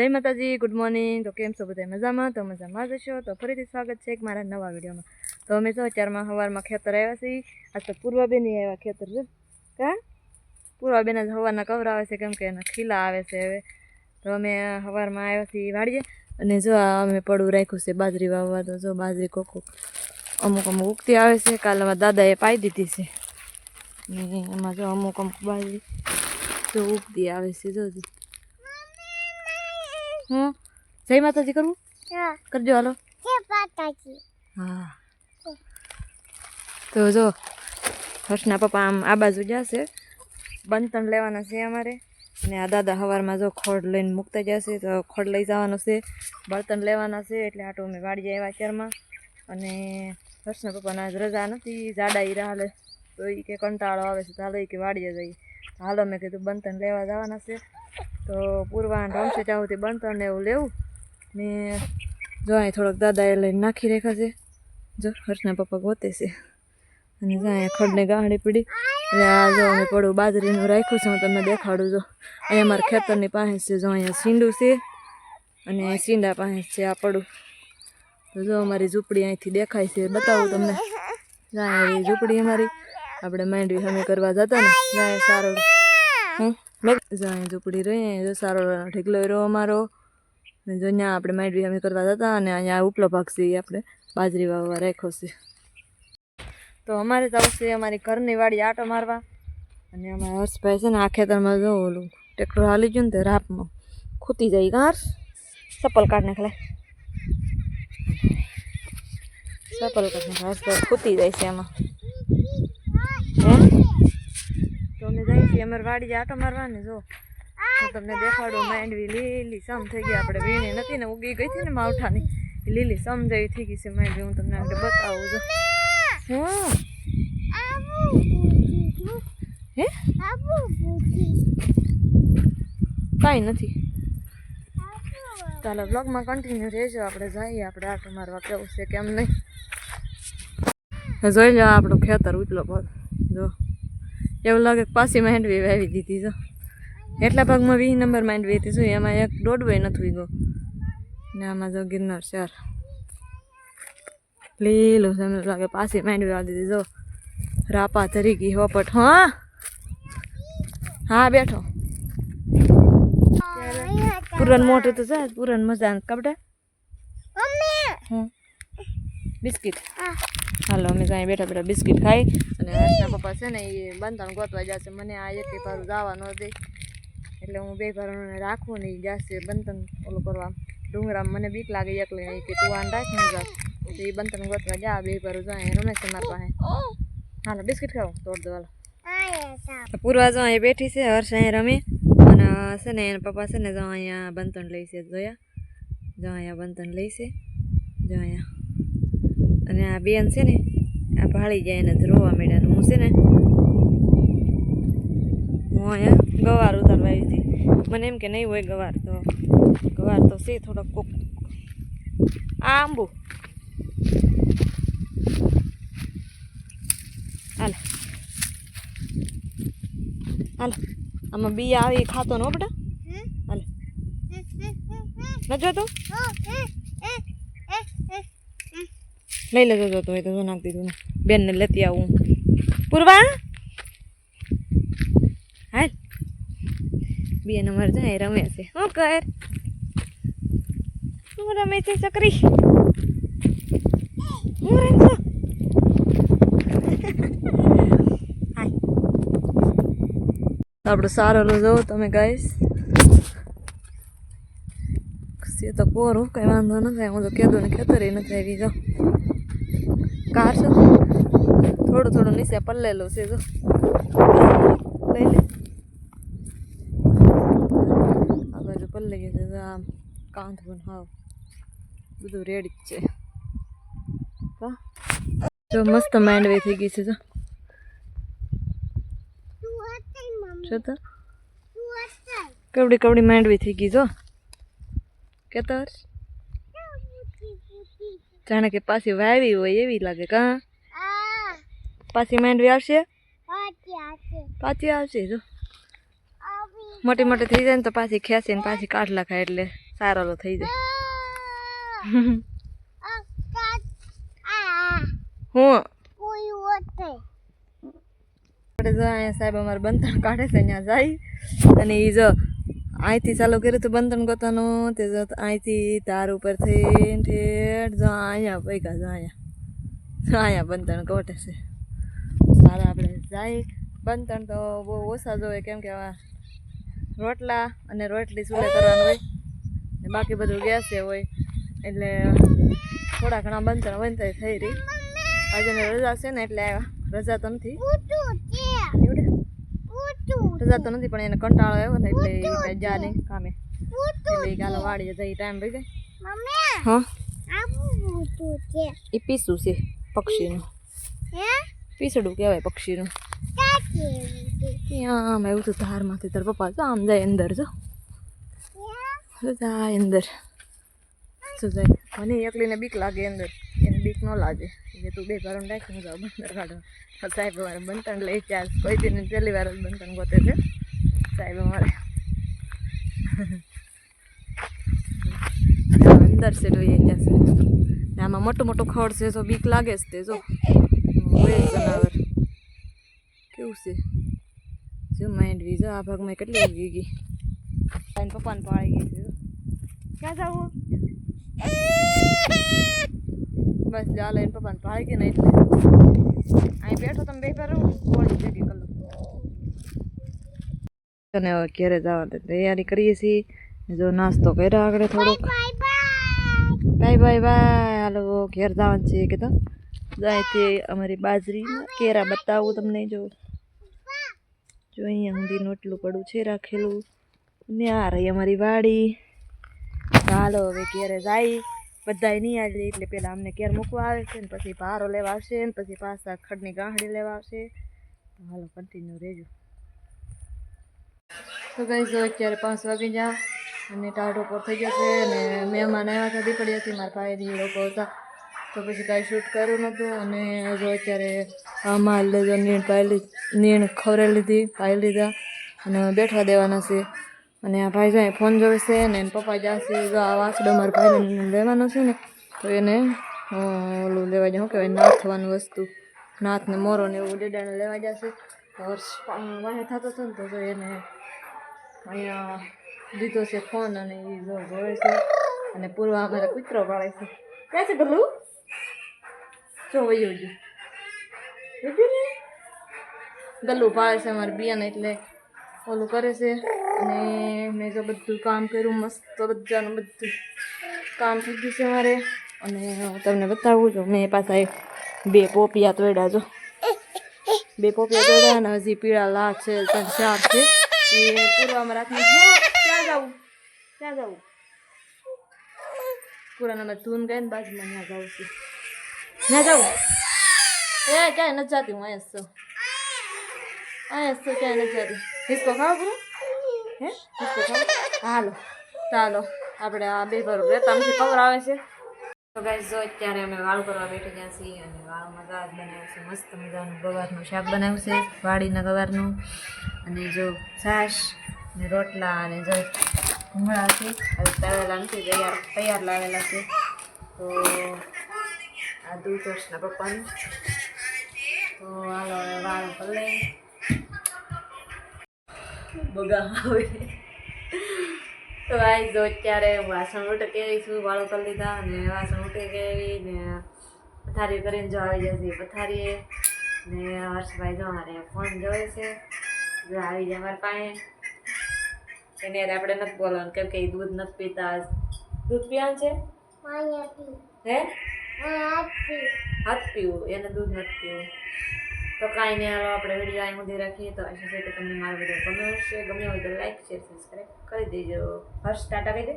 જય માતાજી, good morning. તો કેમ છો બધા? મજામાં? તો મજામાં જ હશો તો ફરીથી સ્વાગત છે એક મારા નવા વિડીયોમાં. તો અમે જો અત્યારમાં સવારમાં ખેતર આવ્યા છીએ. આજ તો પૂર્વાબેન આવ્યા ખેતર છે કા? પૂર્વાબેન જ હવારના કવર આવે છે, કેમ કે એના ખીલા આવે છે હવે. તો અમે સવારમાં આવ્યા છીએ વાળીએ અને જો આ અમે પડવું રાખ્યું છે બાજરી વાવવા, તો જો બાજરી કોક અમુક અમુક ઉગતી આવે છે. કાલે અમારા દાદાએ પાઈ દીધી છે. એમાં જો અમુક અમુક બાજરી જો ઉગતી આવે છે જો જી. હું જય માતાજી કરવું કરજો હાલો. હા. તો જો હર્ષના પપ્પા આમ આ બાજુ જશે. બંતણ લેવાના છે અમારે. અને આ દાદા સવારમાં જો ખોડ લઈને મૂકતા જશે તો ખોડ લઈ જવાનું છે. બળતણ લેવાના છે એટલે આટો અમે વાળી જાય એવા ચારમાં અને હર્ષના પપ્પાના રજા નથી જાડા ઈ હાલે તો એ કે કંટાળો આવે છે તો હાલો કે વાડીએ જઈએ. હાલો, મેં કીધું બંતણ લેવા જવાના છે. તો પૂરવાન રમશે ત્યાં સુધી એવું લેવું. ને જો અહીં થોડોક દાદાએ લઈને નાખી રાખ્યા છે. જો, હર્ષના પપ્પા ગોતે છે. અને જો અહીંયા ખડને ગાહડી પડી. એટલે આ જો અમે પડું બાજરીનું રાખ્યું છે, હું તમને દેખાડું જો અહીંયા અમારા ખેતરની પાસે છે, જો અહીંયા સીંડું છે. અને સીંડા પાસે છે આ પડું. તો જો અમારી ઝૂંપડી અહીંથી દેખાય છે, બતાવું તમને. જ્યાં ઝૂંપડી અમારી. આપણે માંડવી અમે કરવા જતા ને. જ્યાં સારો હમ મેં જો અહીંયા ઝૂંપડી રહી જો સારો ઢીકલો રહ્યો અમારો. અને જો અહીંયા આપણે માંડવી અમે કરતા જતા અને અહીંયા ઉપલો ભાગ છે એ આપણે બાજરી વાવવા રાખ્યો છે. તો અમારે તો આવશે અમારી ઘરની વાડી આટો મારવા. અને અમારા હર્ષભાઈ છે ને આ ખેતરમાં જો ઓલું ટ્રેક્ટર હાલી ગયું ને તે રાપમાં ખૂતી જાય હર્ષ ચપ્પલ કાઢ નાખલે ચપ્પલ કાઢ નાખે, હર્ષભાઈ ખૂતી જાય છે એમાં હે? અમે અમારે વાડી આટો મારવાને જો. હું તમને દેખાડું માંડવી લીલી સમ થઈ ગઈ. આપણે વીણી નથી ને ઉગી ગઈ હતી ને માવઠાની. લીલી સમ થઈ ગઈ છે માંડવી હું તમને આપણે બતાવું છું. હા. કાંઈ નથી. ચાલો બ્લોગમાં કન્ટિન્યુ રહેજો. આપણે જઈએ, આપણે આટો મારવા. કેવું છે, કેમ નહીં? જોઈ લો આપણું ખેતર ઉતલો ભાગ જો. એવું લાગે પાછી માંડવી વાવી દીધી જો. એટલા ભાગમાં વીસ નંબર માંડવી હતી શું એમાં એક દોડવો નથી ગયો ને આમાં જો ગિરનાર ચાર. લીલું એમ લાગે પાછી માંડવી વાવી દીધી જો. રાપા ધરી ગઈ હોપટ હા. હા બેઠો. પૂરણ મોટું તો છે પૂરણ મજા કપડા બિસ્કિટ. હાલો અમે ત્યાં બેઠા બેઠા બિસ્કિટ ખાઈ અને હર્ષના પપ્પા છે ને એ બંધાણ ગોતવા જશે. મને આ એક ભારું જવા ન દે એટલે હું બે ભારોને રાખું ને જશે બંધન ઓલું કરવા. ડુંગરામાં મને બીક લાગે એકલી કે તું આને રાખ ને જા. તો એ બંધન ગોતવા જા, બે ભારું જાય રમે છે મારા પાસે. હાલો બિસ્કિટ ખાવ તોડ દો, હાલો. પૂર્વા જો અહીંયા બેઠી છે, હર્ષ અહીંયા રમે. અને છે ને એના પપ્પા છે ને જો અહીંયા બંધન લઈ છે, જોયા? જો અહીંયા બંધન લઈ છે, જો અહીંયા. અને આ બેન છે ને આ ભાળી જાય એને રોવા માંડ્યા હું છે ને હું અહીંયા ગવાર ઉતારવા આવી હતી. મને એમ કે નહીં હોય ગવાર તો ગવાર તો છે થોડોક કોક. આ આંબુ. હાલ. હાલ. આમાં બી આવી ખાતો નો બેટા. હાલ. ન જોતું લઈ લેજો જોતો હોય તો જો નાખી દીધું બેનને લેતી આવું પૂર્વા? હાલ. બેન અમારે જાય રમે છે. શું કર? શું રમે છે ચકરી. હું રમશો આપણો સારો જોવો તમે ગાઈશ છે તો કોરું કઈ વાંધો નથી હું તો કીધું ને ખેતરી નથી આવી જાઉં છે થોડું થોડું નીચે પલ્લેલું છે, જો. લઈ લે. આ બાજુ પલ્લે ગયું છે આમ કાંધ પણ હાવ. બધું રેડી છે. જો મસ્ત માંડવી થઈ ગઈ છે, જો. કવડી કવડી માંડવી થઈ ગઈ, જો. કેતા જાણે કે પાછી વાવી હોય એવી લાગે, કા? પાછી માંડવી આવશે? પાછી આવશે. જો. મોટી મોટી થઈ જાય ને તો પાછી ખેંચીને પાછી કાઢ લખાય એટલે સારો થઈ જાય. હું? આપણે જો અહીંયા સાહેબ અમારે બંધન કાઢે છે ત્યાં જાય. અને એ જો અહીંથી ચાલુ કર્યું હતું બંધન ગોતાનું તે જો અહીંથી તાર ઉપર થઈ ઠેઠ જો અહીંયા પૈકા જો અહીંયા. અહીંયા બંધન કોટે છે. આપણે બનતણ તો બહુ ઓછા જ હોય કેમ કે રોટલા અને રોટલી ચૂલે કરવાનું હોય. ને બાકી બધું ગેસે હોય એટલે થોડા ઘણા બનતણ બનતા થઈ રહી. આજે રજા છે ને એટલે રજા તો નથી. રજા તો નથી પણ એને કંટાળો આવ્યો ને એટલે જા નહીં કામે. એટલે ગાલો વાડીએ જઈ ટાઈમ ભાઈ જાય. હા? એ પીસું છે પક્ષીનું. પીસડું કહેવાય પક્ષીનું. આમ એવું તો ધારમાંથી તાર પપ્પા તો આમ જાય અંદર, જો. જો જાય અંદર. શું જાય. મને એકલીને બીક લાગે અંદર. એને બીક ન લાગે. કે તું બે ભરણ રાખી જાઓ બંદર કાઢો સાહેબ અમારે બંધન લઈ ચાલ કોઈ દિન પહેલી વાર જ બંધન ગોતે છે. સાહેબ અમારે. અંદર છે, જોઈએ ત્યાં છે. આમાં મોટું મોટું ખડ છે તો બીક લાગે જ તે, જો. જનાવર. કેવું છે? જો માઇન્ડ વીજો આ ભાગમાં કેટલી વી ગઈ એને પપ્પાને પાળી ગઈ છે જો. ક્યાં જવું બસ ચાલો લઈને પપ્પાને પાળી ગઈ ને એટલે અહીં બેઠો તમે બે પર કોળી ભેગી કરું. અને હવે ઘેરે જવાની તૈયારી કરીએ છીએ. જો નાસ્તો કર્યો આગળ થોડોક. બાય બાય બાય હાલો ઘેર જવાનું છે કે તે અમારી બાજરી કેરા બતાવું તમને જો. જો અહીંયા સુધી નોટલું પડું છે રાખેલું. ને આ રહી અમારી વાડી. ચાલો હવે ઘેરે જાય. બધાય નહીં આવી એટલે પહેલાં અમને કેર મૂકવા આવે છે ને પછી ભારો લેવા આવશે ને પછી પાછા ખડની ગાંહડી લેવા આવશે. હાલો કન્ટિન્યુ રહેજો. તો ગઈ જો અત્યારે પાંચ વાગી જા અને ટાઢો પર થઈ જશે અને મહેમાન આવ્યા હતા, દીપડી હતી, મારા ભાઈની લોકો હતા. તો પછી કાંઈ શૂટ કર્યું નહોતું અને જો અત્યારે આ માલ લેજો નીણ પાયલી, નીણ ખવડાવી લીધી પાઈ લીધા અને બેઠવા દેવાના છે અને આ ભાઈ જાય ફોન જોવે છે ને એના પપ્પા જશે જો આ વાસડો મારા ભાઈને લેવાનો છે ને, તો એને ઓલું લેવા જાય, શું કહેવાય નાથવાનું વસ્તુ. નાથને મોરો ને એવું ડેડાને લેવા જશે હર્ષ વાહે થતો હતો ને તો જો એને અહીંયા લીધો છે ફોન અને એ જો જોવે છે. અને પૂર્વા અમારે કૂતરો પાડે છે. ક્યાં છે ગલું જો વયું ગયું. ગલ્લું પાડે છે અમારે બિયાને એટલે ઓલું કરે છે અને મેં જો બધું કામ કર્યું, મસ્ત બધાનું બધું કામ થઈ ગયું છે મારે. અને તમને બતાવું છું, મેં પાછા એક બે પોપિયા તોડ્યા જો. બે પોપિયા તોડ્યા અને હજી પીળા લાલ છે, ત્રણ ચાર છે. એ પૂરવામાં રાખીને ક્યાં જવું? ક્યાં જવું? પૂરાના ધૂન ગઈ ને બાજુમાં ત્યાં જવું છું. ત્યાં જવું એ ક્યાંય નથી જતી, હું અહીંયા છું. અહીંયા છું, ક્યાંય નથી જતી. હિસ્કો ખાવ પૂરો? હે? હિસ્કો ખાવ? હાલો, ચાલો. આપણે આ બે ભરું રહેતા નથી કવર આવે છે. તો ગાઈસ અમે વાળ કરવા બેઠી ગયા છીએ અને વાળમાં દાળ બનાવ્યું છે, મસ્ત મજાનું ગવારનું શાક બનાવ્યું છે, વાડીના ગવારનું. અને જો છાશ ને રોટલા અને જો ભૂંગળા છે. તળેલા નથી, તૈયાર તૈયાર લાવેલા છે. તો આ દૂધ વર્ષના પપ્પાનું. તો હાલો હવે વાળ પલ્લે બગા આવે. તો આઈ જો અત્યારે વાસણ ઉટકેવી છું? વાળો કરી લીધા અને વાસણ ઉટકેવી ને પથારી કરીને જો આવી જશે પથારીએ. ને હર્ષભાઈ જો મારે ફોન જોવે છે. જો આવી જાય મારે પાસે. એને આપણે નથી બોલવાનું કેમ કે એ દૂધ નથી પીતા. દૂધ પીવાનું છે? હે? હાથ પીવું, એને દૂધ નથી પીવું. તો કાંઈ નહીં, હાલો આપણે વીડિયો અહીં સુધી રાખીએ. તો આશા છે કે તમને મારો વીડિયો ગમ્યો હશે. ગમ્યો હોય તો લાઈક શેર સબસ્ક્રાઈબ કરી દેજો. હર્ષ ટાટા કહી દે.